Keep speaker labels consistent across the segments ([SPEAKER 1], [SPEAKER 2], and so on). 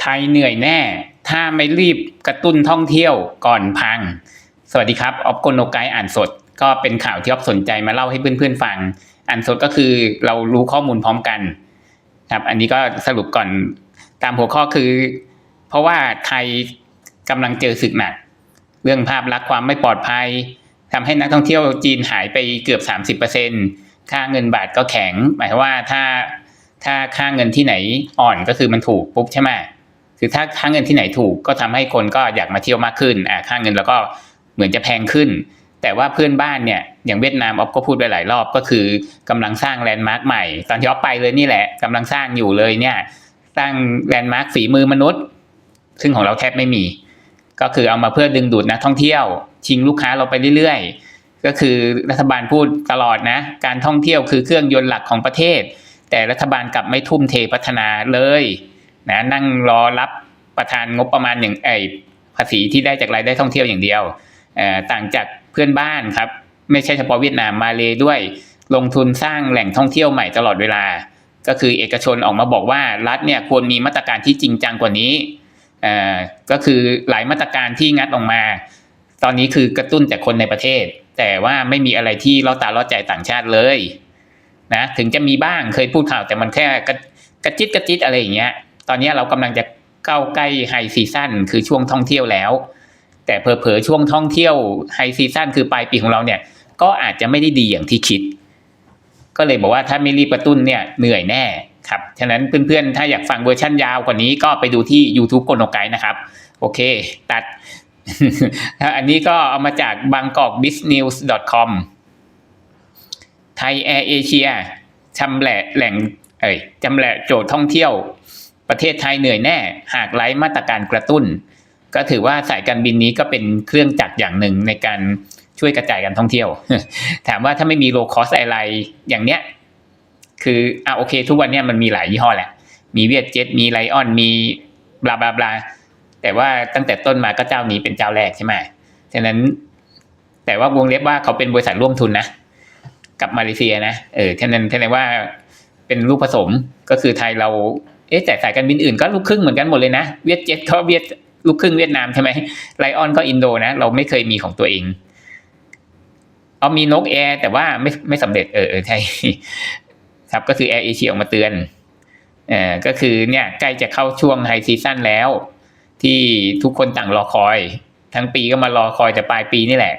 [SPEAKER 1] ไทยเหนื่อยแน่ ถ้าไม่รีบกระตุ้นท่องเที่ยวก่อนพัง สวัสดีครับ ออฟโกโนไกอ่านสด ก็เป็นข่าวที่ออฟสนใจมาเล่าให้เพื่อนๆฟัง อ่านสดก็คือเรารู้ข้อมูลพร้อมกัน ครับ อันนี้ก็สรุปก่อนตามหัวข้อคือ เพราะว่าไทยกำลังเจอศึกหนัก เรื่องภาพลักษณ์ความไม่ปลอดภัยทำให้นักท่องเที่ยวจีนหายไปเกือบ 30%ค่าเงินบาทก็แข็ง หมายว่าถ้าถ้าค่าเงินที่ไหนอ่อนก็คือมันถูกปุ๊บใช่ไหม คือถ้าค่าเงินที่ไหนถูกก็ทำให้คนก็อยากมาเที่ยวมากขึ้นอ่าค่าเงินแล้วก็เหมือนจะแพงขึ้น แต่ว่าเพื่อนบ้านเนี่ยอย่างเวียดนามออฟก็พูดไปหลายรอบก็คือกำลังสร้างแลนด์มาร์คใหม่ ตอนที่ออฟไปเลยนี่แหละกำลังสร้างอยู่เลยเนี่ยสร้างแลนด์มาร์คฝีมือมนุษย์ ซึ่งของเราแทบไม่มี ก็คือเอามาเพื่อดึงดูดนักท่องเที่ยว ชิงลูกค้าเราไปเรื่อยๆ ก็คือรัฐบาลพูดตลอดนะ การท่องเที่ยวคือเครื่องยนต์หลักของประเทศ แต่รัฐบาลกลับไม่ทุ่มเทพัฒนาเลย นะนั่งรอรับประทานงบประมาณอย่างไอภาษีที่ได้จากรายได้ท่องเที่ยวอย่างเดียวต่างจากเพื่อนบ้านครับ ไม่ใช่เฉพาะเวียดนามมาเลยด้วย ลงทุนสร้างแหล่งท่องเที่ยวใหม่ตลอดเวลา ก็คือเอกชนออกมาบอกว่ารัฐเนี่ยควรมีมาตรการที่จริงจังกว่านี้ก็คือหลายมาตรการที่งัดออกมา ตอนนี้คือกระตุ้นแต่คนในประเทศ แต่ว่าไม่มีอะไรที่ล่อตาล่อใจต่างชาติเลยนะถึงจะมีบ้างเคยพูดข่าวแต่มันแค่กระจิตกระจิตอะไรอย่างเงี้ย ตอนนี้เรากำลังจะเข้าใกล้ไฮซีซั่นคือช่วงท่องเที่ยวแล้ว แต่เผลอๆช่วงท่องเที่ยวไฮซีซั่นคือปลายปีของเราเนี่ยก็อาจจะไม่ได้ดีอย่างที่คิด ก็เลยบอกว่าถ้าไม่รีบกระตุ้นเนี่ยเหนื่อยแน่ครับฉะนั้นเพื่อนๆ ถ้าอยากฟังเวอร์ชั่นยาวกว่านี้ก็ไปดูที่ YouTube กนกไกนะครับ โอเค ตัด อันนี้ก็เอามาจาก bangkokbiznews.com ไทยแอร์เอเชียชำแหละแหล่งเอ้ยจำแหละโจทย์ท่องเที่ยว ประเทศไทยเหนื่อยแน่ หากไร้มาตรการกระตุ้น ก็ถือว่าสายการบินนี้ก็เป็นเครื่องจักรอย่างหนึ่งในการช่วยกระจายการท่องเที่ยว ถามว่าถ้าไม่มีโลคอสอะไรอย่างเนี้ย คืออะโอเค ทุกวันเนี้ยมันมีหลายยี่ห้อแหละ มีเวียดเจ็ตมีไลออนมีบลาบลาบลาแต่ว่าตั้งแต่ต้นมาก็เจ้านี้เป็นเจ้าแรกใช่ไหมฉะนั้น แต่ว่าวงเล็บว่าเขาเป็นบริษัทร่วมทุนนะกับมาเลเซียนะเออฉะนั้นแสดงว่าเป็นลูกผสมก็คือไทยเรา เอ๊ะแต่สายการบินอื่นก็ลูกครึ่งเหมือนกันหมดเลยนะ เวียดเจ็ตก็เวียดลูกครึ่งเวียดนามใช่ไหมไลออนก็อินโดนะ เราไม่เคยมีของตัวเอง เอามีนกแอร์แต่ว่าไม่ไม่สำเร็จเออใช่ครับก็คือแอร์เอเชียออกมาเตือนเอ่อก็คือเนี่ยใกล้จะเข้าช่วงไฮซีซั่นแล้ว ที่ทุกคนต่างรอคอย ทั้งปีก็มารอคอยแต่ปลายปีนี่แหละ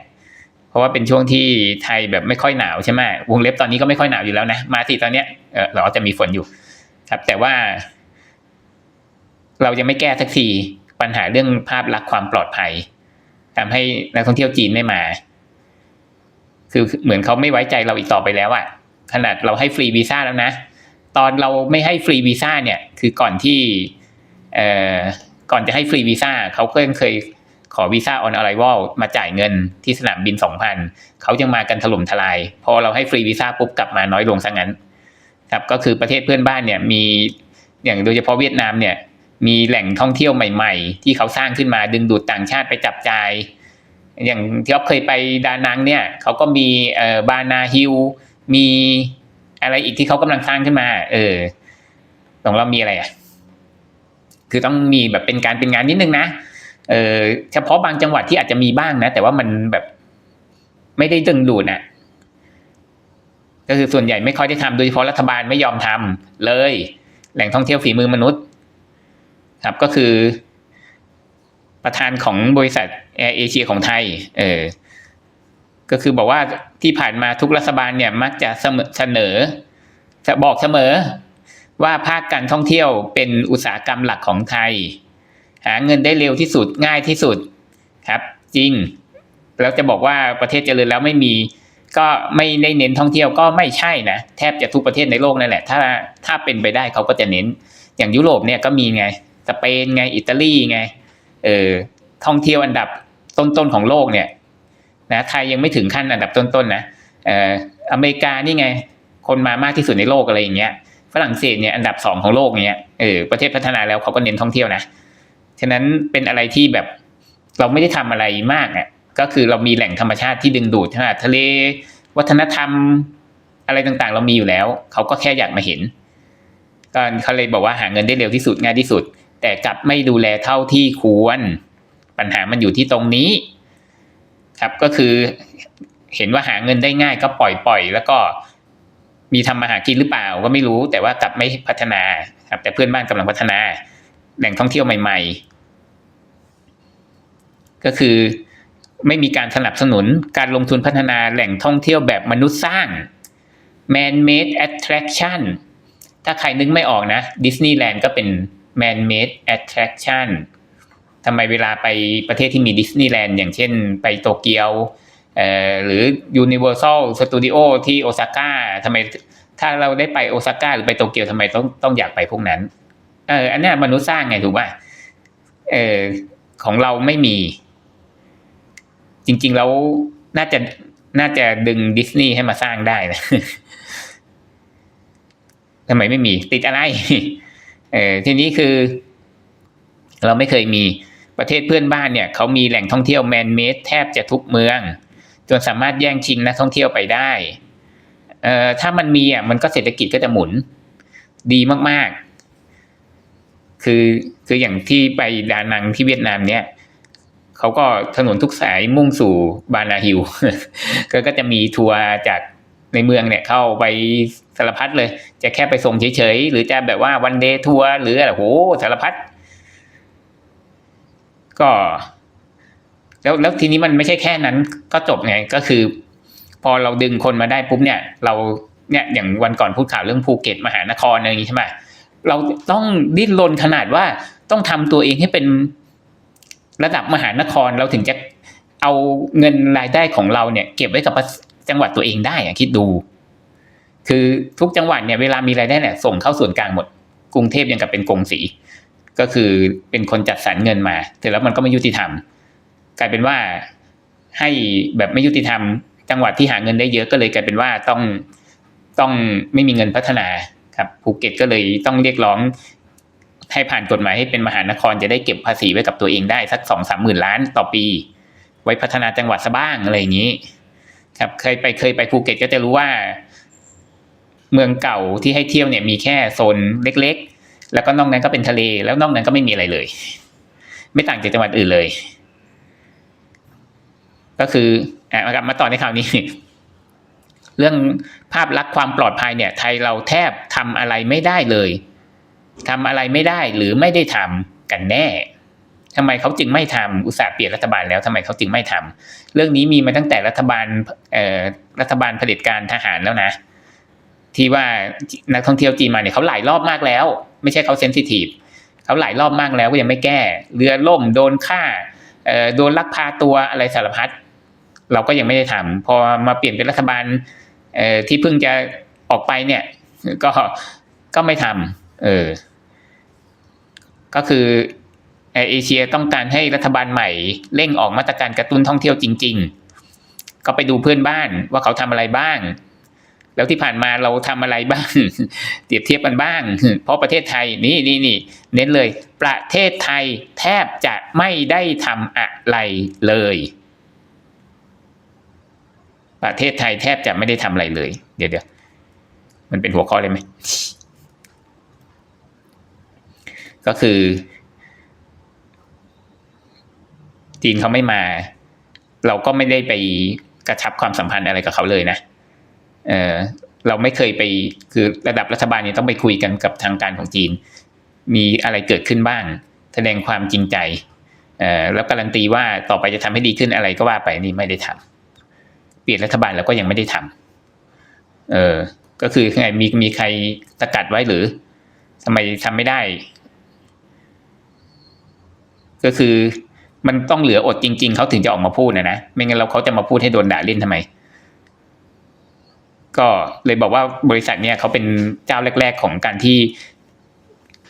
[SPEAKER 1] เพราะว่าเป็นช่วงที่ไทยแบบไม่ค่อยหนาวใช่ไหมวงเล็บตอนนี้ก็ไม่ค่อยหนาวอยู่แล้วนะ มาสิตอนเนี้ยเออเราจะมีฝนอยู่ ครับแต่ว่า เรายังไม่แก้สักทีปัญหาเรื่องภาพลักษณ์ความปลอดภัยทำให้นักท่องเที่ยวจีนไม่มา คือเหมือนเขาไม่ไว้ใจเราอีกต่อไปแล้วอะขนาดเราให้ฟรีวีซ่าแล้วนะ ตอนเราไม่ให้ฟรีวีซ่าเนี่ย คือก่อนที่เอ่อก่อนจะให้ฟรีวีซ่าเขาก็ยังเคยขอวีซ่าออนอะไรว l มาจ่ายเงินที่สนามบินสองพันเขายังมากันถล่มทลาย พอเราให้ฟรีวีซ่าปุ๊บกลับมาน้อยลงซะงั้น ครับก็คือประเทศเพื่อนบ้านเนี่ยมีอย่างโดยเฉพาะเวียดนามเนี่ย มีแหล่งท่องเที่ยวใหม่ ๆ ที่เขาสร้างขึ้นมาดึงดูดต่างชาติไปจับจ่ายอย่างที่อ๊อฟเคยไปดานังเนี่ยเขาก็มีเอ่อบานาฮิลมีอะไรอีกที่เขากำลังสร้างขึ้นมา เออของเรามีอะไรอะคือต้องมีแบบเป็นการเป็นงานนิดนึงนะเออเฉพาะบางจังหวัดที่อาจจะมีบ้างนะ แต่ว่ามันแบบไม่ได้ดึงดูดอะก็คือส่วนใหญ่ไม่ค่อยได้ทำโดยเฉพาะรัฐบาลไม่ยอมทำเลย แหล่งท่องเที่ยวฝีมือมนุษย์ ครับก็คือ ประธานของบริษัทแอร์เอเชียของไทย เออก็คือบอกว่าที่ผ่านมาทุกรัฐบาลเนี่ยมักจะเสนอจะบอกเสมอว่าภาคการท่องเที่ยวเป็นอุตสาหกรรมหลักของไทย หาเงินได้เร็วที่สุดง่ายที่สุดครับ จริง แล้วจะบอกว่าประเทศเจริญแล้วไม่มี ก็ไม่ได้เน้นท่องเที่ยวก็ไม่ใช่นะแทบจะทุกประเทศในโลกนั่นแหละ ถ้าถ้าเป็นไปได้เขาก็จะเน้นอย่างยุโรปเนี่ยก็มีไง สเปนไงอิตาลีไงเออท่องเที่ยวอันดับต้นๆของโลกเนี่ยนะไทยยังไม่ถึงขั้นอันดับต้นๆนะเอ่ออเมริกานี่ไง คนมามากที่สุดในโลกอะไรอย่างเงี้ยฝรั่งเศสเนี่ยอันดับสองของโลกเนี่ยเออประเทศพัฒนาแล้วเขาก็เน้นท่องเที่ยวนะฉะนั้นเป็นอะไรที่แบบเราไม่ได้ทำอะไรมากอะก็คือเรามีแหล่งธรรมชาติที่ดึงดูดใช่ไหมทะเล วัฒนธรรมอะไรต่างๆ เรามีอยู่แล้ว เขาก็แค่อยากมาเห็นก็เขาเลยบอกว่าหาเงินได้เร็วที่สุดง่ายที่สุด แต่กลับไม่ดูแลเท่าที่ควร ปัญหามันอยู่ที่ตรงนี้ ครับก็คือเห็นว่าหาเงินได้ง่ายก็ปล่อยปล่อยแล้วก็มีทำมาหากินหรือเปล่าก็ไม่รู้ แต่ว่ากลับไม่พัฒนาครับ แต่เพื่อนบ้านกำลังพัฒนาแหล่งท่องเที่ยวใหม่ ๆ ก็คือไม่มีการสนับสนุนการลงทุนพัฒนาแหล่งท่องเที่ยวแบบมนุษย์สร้าง man made attraction ถ้าใครนึกไม่ออกนะดิสนีย์แลนด์ก็เป็น man made attraction ทำไมเวลาไปประเทศที่มีดิสนีย์แลนด์อย่างเช่นไปโตเกียวเอ่อหรือ Universal Studio ที่โอซาก้าทำไมถ้าเราได้ไปโอซาก้าหรือไปโตเกียวทำไมต้องต้องอยากไปพวกนั้นเอออันนี้มนุษย์สร้างไงถูกป่ะเออของเราไม่มี จริง ๆ แล้วน่าจะน่าจะดึงดิสนีย์ให้มาสร้างได้นะทำไมไม่มี ติดอะไร เออทีนี้คือ เราไม่เคยมีประเทศเพื่อนบ้านเนี่ยเขามีแหล่งท่องเที่ยวแมนเมดแทบจะทุกเมือง จนสามารถแย่งชิงนักท่องเที่ยวไปได้เอ่อถ้ามันมีอะมันก็เศรษฐกิจก็จะหมุนดีมากๆ คือคืออย่างที่ไปดานังที่เวียดนามเนี่ยเขาก็ถนนทุกสายมุ่งสู่บานาฮิลก็ก็จะมีทัวร์จากในเมืองเนี่ยเข้าไป สารพัดเลย จะแค่ไปส่งเฉยๆ หรือจะแบบว่าวันเดย์ทัวร์หรืออะไรโหสารพัดก็ แล้วแล้วทีนี้มันไม่ใช่แค่นั้น ก็จบไงก็คือ พอเราดึงคนมาได้ปุ๊บเนี่ย เราเนี่ยอย่างวันก่อนพูดข่าวเรื่องภูเก็ตมหานครอะไรอย่างนี้ใช่ไหมเราต้องดิ้นรนขนาดว่าต้องทำตัวเองให้เป็นระดับมหานครเราถึงจะเอาเงินรายได้ของเราเนี่ย เก็บไว้กับจังหวัดตัวเองได้อะคิดดู คือทุกจังหวัดเนี่ยเวลามีรายได้เนี่ยส่งเข้าส่วนกลางหมด กรุงเทพยังกับเป็นกงสี ก็คือเป็นคนจัดสรรเงินมาแต่แล้วมันก็ไม่ยุติธรรม กลายเป็นว่าให้แบบไม่ยุติธรรม จังหวัดที่หาเงินได้เยอะก็เลยกลายเป็นว่าต้องต้องไม่มีเงินพัฒนาครับภูเก็ตก็เลยต้องเรียกร้องให้ผ่านกฎหมายให้เป็นมหานครจะได้เก็บภาษีไว้กับตัวเองได้สักสองสามหมื่นล้านต่อปี ไว้พัฒนาจังหวัดซะบ้างอะไรอย่างนี้ ครับเคยไปเคยไปภูเก็ตก็จะรู้ว่า เมืองเก่าที่ให้เที่ยวเนี่ยมีแค่โซนเล็ก ๆ แล้วก็นอกนั้นก็เป็นทะเล แล้วนอกนั้นก็ไม่มีอะไรเลย ไม่ต่างจากจังหวัดอื่นเลย ก็คืออะมากลับมาต่อในข่าวนี้ เรื่องภาพลักษณ์ความปลอดภัยเนี่ย ไทยเราแทบทำอะไรไม่ได้เลยทำอะไรไม่ได้หรือไม่ได้ทำกันแน่ทำไมเขาจึงไม่ทำอุตสาห์เปลี่ยนรัฐบาลแล้วทำไมเขาจึงไม่ทำเรื่องนี้มีมาตั้งแต่รัฐบาลรัฐบาลเผด็จการทหารแล้วนะ ที่ว่านักท่องเที่ยวจีนมาเนี่ยเขาหลายรอบมากแล้ว ไม่ใช่เขาเซนซิทีฟเขาหลายรอบมากแล้วก็ยังไม่แก้ เรือล่มโดนฆ่าโดนลักพาตัวอะไรสารพัดเราก็ยังไม่ได้ทำพอมาเปลี่ยนเป็นรัฐบาลที่เพิ่งจะออกไปเนี่ยก็ก็ไม่ทำเออก็คือแอเอเชียต้องการให้รัฐบาลใหม่เร่งออกมาตรการกระตุ้นท่องเที่ยวจริง ๆ ก็ไปดูเพื่อนบ้านว่าเขาทำอะไรบ้าง แล้วที่ผ่านมาเราทำอะไรบ้างเปรียบเทียบกันบ้าง เพราะประเทศไทยนี่นี่นี่เน้นเลย ประเทศไทยแทบจะไม่ได้ทำอะไรเลย ประเทศไทยแทบจะไม่ได้ทำอะไรเลย เดี๋ยวเดี๋ยวมันเป็นหัวข้อเลยไหมก็คือ จีนเขาไม่มา เราก็ไม่ได้ไปกระชับความสัมพันธ์อะไรกับเขาเลยนะ เออเราไม่เคยไปคือระดับรัฐบาลเนี่ยต้องไปคุยกันกับทางการของจีน มีอะไรเกิดขึ้นบ้าง แสดงความจริงใจเออแล้วการันตีว่าต่อไปจะทำให้ดีขึ้นอะไรก็ว่าไปนี่ไม่ได้ทำเปลี่ยนรัฐบาลแล้วก็ยังไม่ได้ทำเออก็คือไงมีมีใครสกัดไว้หรือทำไมทำไม่ได้ ก็คือมันต้องเหลืออดจริง ๆเขาถึงจะออกมาพูดนะนะไม่งั้นเราเขาจะมาพูดให้โดนด่าเล่นทำไม ก็เลยบอกว่าบริษัทเนี่ยเขาเป็นเจ้าแรก ๆ ของการที่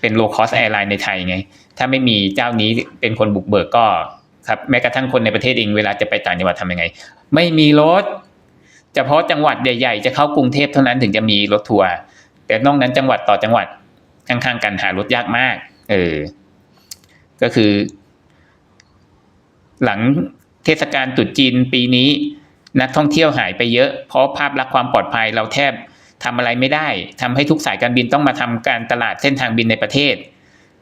[SPEAKER 1] เป็น low cost airline ในไทยไง ถ้าไม่มีเจ้านี้เป็นคนบุกเบิกก็ครับแม้กระทั่งคนในประเทศเองเวลาจะไปต่างจังหวัดทำยังไง ไม่มีรถเฉพาะจังหวัดใหญ่ ๆ จะเข้ากรุงเทพเท่านั้นถึงจะมีรถทัวร์แต่นอกนั้นจังหวัดต่อจังหวัดข้างๆกันหารถยากมาก เออ ก็คือ หลังเทศกาลตรุษจีนปีนี้ นักท่องเที่ยวหายไปเยอะ เพราะภาพลักษณ์ความปลอดภัยเราแทบทำอะไรไม่ได้ทำให้ทุกสายการบินต้องมาทำการตลาดเส้นทางบินในประเทศ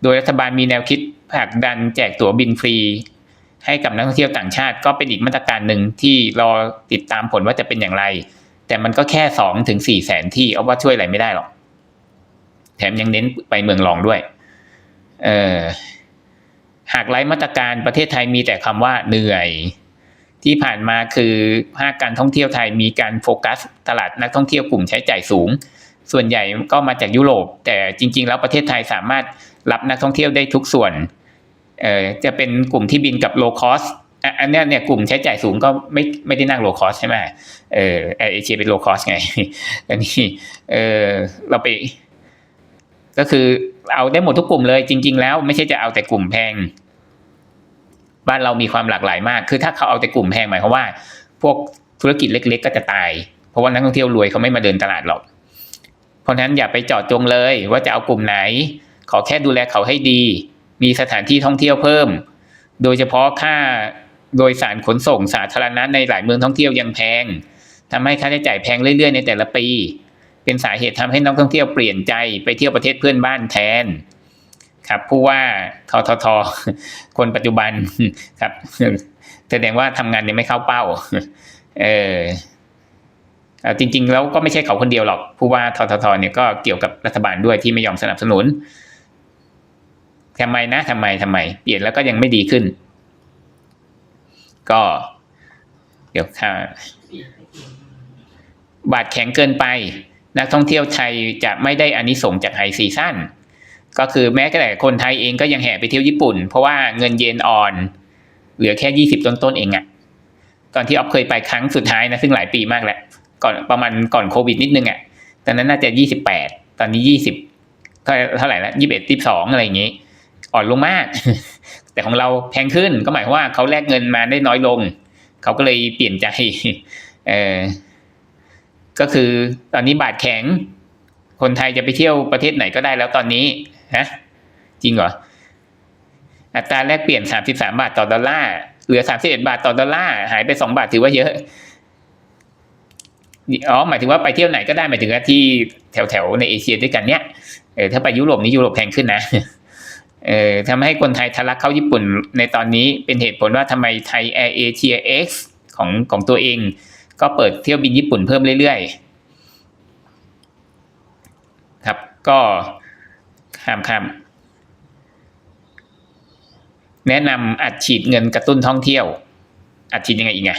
[SPEAKER 1] โดยรัฐบาลมีแนวคิดผลักดันแจกตั๋วบินฟรี ให้กับนักท่องเที่ยวต่างชาติก็เป็นอีกมาตรการหนึ่งที่รอติดตามผลว่าจะเป็นอย่างไร แต่มันก็แค่สองถึงสี่แสนที่เอาว่าช่วยอะไรไม่ได้หรอก แถมยังเน้นไปเมืองรองด้วยเออหากไร้มาตรการประเทศไทยมีแต่คำว่าเหนื่อย ที่ผ่านมาคือภาคการท่องเที่ยวไทยมีการโฟกัสตลาดนักท่องเที่ยวกลุ่มใช้จ่ายสูง ส่วนใหญ่ก็มาจากยุโรป แต่จริง ๆ แล้วประเทศไทยสามารถรับนักท่องเที่ยวได้ทุกส่วนเอ่อจะเป็นกลุ่มที่บินกับโลคอสอันนี้เนี่ยกลุ่มใช้จ่ายสูงก็ไม่ไม่ได้นั่งโลคอสใช่ไหมเออแอร์เอเชียเป็นโลคอสไงอันนี้เออเราไป ก็คือเอาได้หมดทุกกลุ่มเลยจริง ๆ แล้วไม่ใช่จะเอาแต่กลุ่มแพง บ้านเรามีความหลากหลายมาก คือถ้าเขาเอาแต่กลุ่มแพงหมายความว่า พวกธุรกิจเล็ก ๆ ก็จะตาย เพราะว่านักท่องเที่ยวรวยเขาไม่มาเดินตลาดหรอก เพราะฉะนั้นอย่าไปเจาะจงเลย ว่าจะเอากลุ่มไหน ขอแค่ดูแลเขาให้ดี มีสถานที่ท่องเที่ยวเพิ่ม โดยเฉพาะค่าโดยสารขนส่งสาธารณะในหลายเมืองท่องเที่ยวยังแพงทำให้ค่าใช้จ่ายแพงเรื่อยๆ ในแต่ละปี เป็นสาเหตุทำให้นักท่องเที่ยวเปลี่ยนใจไปเที่ยวประเทศเพื่อนบ้านแทน ครับผู้ว่าทททคนปัจจุบันครับแสดงว่าทำงานยังไม่เข้าเป้า เออจริง ๆ แล้วก็ไม่ใช่เขาคนเดียวหรอก ผู้ว่าทททเนี่ยก็เกี่ยวกับรัฐบาลด้วยที่ไม่ยอมสนับสนุนทำไมนะทำไมทำไม เปลี่ยนแล้วก็ยังไม่ดีขึ้น ก็ เดี๋ยวค่ะบาทแข็งเกินไป นักท่องเที่ยวไทยจะไม่ได้อานิสงจากไฮซีซั่น ก็คือแม้แต่คนไทยเองก็ยังแห่ไปเที่ยวญี่ปุ่น เพราะว่าเงินเยนอ่อน เหลือแค่ยี่สิบต้นๆเองอะตอนที่ออฟเคยไปครั้งสุดท้ายนะซึ่งหลายปีมากแล้วก่อนประมาณก่อนโควิดนิดนึงอะตอนนั้นน่าจะยี่สิบแปดตอนนี้ยี่สิบเท่าไหร่ละยี่สิบเอ็ดยี่สิบสองอะไรอย่างงี้อ่อนลงมาก แต่ของเราแพงขึ้นก็หมายความว่าเขาแลกเงินมาได้น้อยลง เขาก็เลยเปลี่ยนใจเออก็คือตอนนี้บาทแข็ง คนไทยจะไปเที่ยวประเทศไหนก็ได้แล้วตอนนี้ ฮะจริงเหรอ อัตราแลกเปลี่ยนสามสิบสามบาทต่อดอลลาร์เหลือสามสิบเอ็ดบาทต่อดอลลาร์หายไปสองบาทถือว่าเยอะอ๋อหมายถึงว่าไปเที่ยวไหนก็ได้หมายถึงว่าที่แถวๆในเอเชียด้วยกันเนี้ยเออถ้าไปยุโรปนี่ยุโรปแพงขึ้นนะเออทำให้คนไทยทะลักเข้าญี่ปุ่นในตอนนี้เป็นเหตุผลว่าทำไมไทยแอร์เอเชียเอ็กซ์ของของตัวเอง ก็เปิดเที่ยวบินญี่ปุ่นเพิ่มเรื่อยๆ ครับก็ ข้ามข้ามแนะนำอัดฉีดเงินกระตุ้นท่องเที่ยว อัดฉีดยังไงอีกไง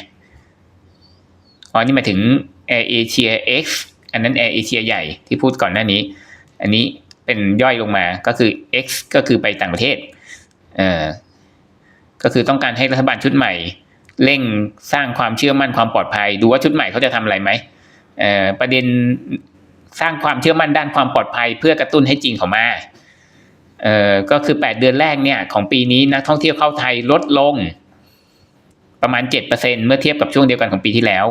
[SPEAKER 1] อ๋อนี่มาถึง Air Asia X อันนั้น Air Asia ใหญ่ที่พูดก่อนหน้านี้ อันนี้เป็นย่อยลงมาก็คือ X ก็คือไปต่างประเทศเออก็คือต้องการให้รัฐบาลชุดใหม่ เร่งสร้างความเชื่อมั่นความปลอดภัย ดูว่าชุดใหม่เขาจะทำอะไรไหมเออประเด็นสร้างความเชื่อมั่นด้านความปลอดภัย เพื่อกระตุ้นให้จีนเขามา เอ่อก็คือแปดเดือนแรกเนี่ยของปีนี้นักท่องเที่ยวเข้าไทยลดลงประมาณเจ็ดเปอร์เซ็นเมื่อเทียบกับช่วงเดียวกันของปีที่แล้ว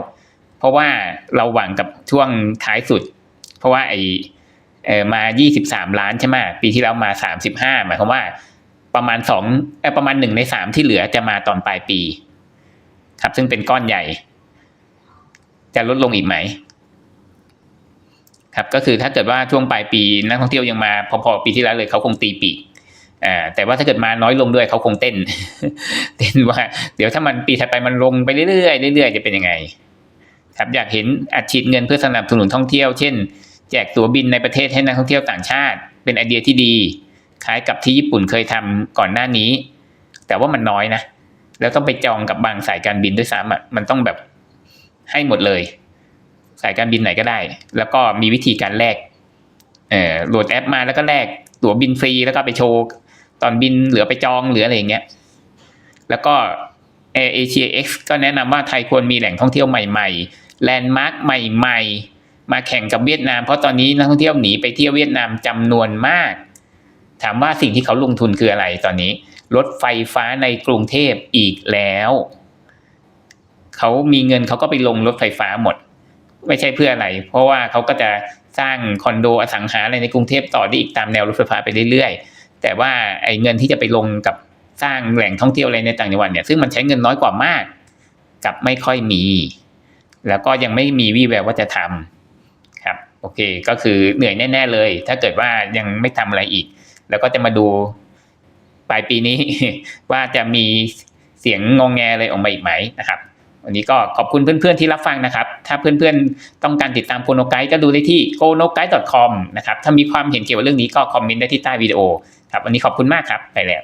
[SPEAKER 1] เพราะว่าเราหวังกับช่วงท้ายสุด เพราะว่าไอเออมายี่สิบสามล้านใช่ไหมปีที่แล้วมาสามสิบห้าหมายความว่าประมาณสองเออประมาณหนึ่งในสามที่เหลือจะมาตอนปลายปี ครับซึ่งเป็นก้อนใหญ่ จะลดลงอีกไหม ครับก็คือถ้าเกิดว่าช่วงปลายปีนักท่องเที่ยวยังมาพอๆปีที่แล้วเลยเขาคงตีปีกอ่าแต่ว่าถ้าเกิดมาน้อยลงด้วยเขาคงเต้น เต้นว่า เดี๋ยวถ้ามันปีถัดไปมันลงไปเรื่อยๆเรื่อยๆจะเป็นยังไง ครับอยากเห็นอัดฉีดเงินเพื่อสนับสนุนท่องเที่ยว เช่น แจกตั๋วบินในประเทศให้นักท่องเที่ยวต่างชาติ เป็นไอเดียที่ดี คล้ายกับที่ญี่ปุ่นเคยทำก่อนหน้านี้ แต่ว่ามันน้อยนะแล้วต้องไปจองกับบางสายการบินด้วยซ้ำอะมันต้องแบบให้หมดเลย สายการบินไหนก็ได้ แล้วก็มีวิธีการแลกเอ่อโหลดแอปมาแล้วก็แลกตั๋วบินฟรีแล้วก็ไปโชว์ตอนบินเหลือไปจองเหลืออะไรอย่างเงี้ยแล้วก็ Air Asia X ก็แนะนำว่าไทยควรมีแหล่งท่องเที่ยวใหม่ๆแลนด์มาร์คใหม่ ๆ มาแข่งกับเวียดนาม เพราะตอนนี้นักท่องเที่ยวหนีไปเที่ยวเวียดนามจำนวนมาก ถามว่าสิ่งที่เขาลงทุนคืออะไรตอนนี้ รถไฟฟ้าในกรุงเทพอีกแล้ว เขามีเงินเขาก็ไปลงรถไฟฟ้าหมด ไม่ใช่เพื่ออะไร เพราะว่าเขาก็จะสร้างคอนโดอสังหาอะไรในกรุงเทพต่อได้อีกตามแนวรถไฟฟ้าไปเรื่อยๆ แต่ว่าไอ้เงินที่จะไปลงกับสร้างแหล่งท่องเที่ยวอะไรในต่างจังหวัดเนี่ยซึ่งมันใช้เงินน้อยกว่ามาก กับไม่ค่อยมี แล้วก็ยังไม่มีวี่แววว่าจะทำครับโอเคก็คือเหนื่อยแน่ ๆเลย ถ้าเกิดว่ายังไม่ทำอะไรอีก แล้วก็จะมาดูปลายปีนี้ว่าจะมีเสียงงงแงอะไรออกมาอีกไหมนะครับ วันนี้ก็ขอบคุณเพื่อนๆที่รับฟังนะครับ ถ้าเพื่อนๆต้องการติดตามโกโนไกด์ก็ดูได้ที่ g o n o g u i d e c o m นะครับ ถ้ามีความเห็นเกี่ยวกับเรื่องนี้ก็คอมเมนต์ได้ที่ใต้วิดีโอครับ วันนี้ขอบคุณมากครับ ไปแล้ว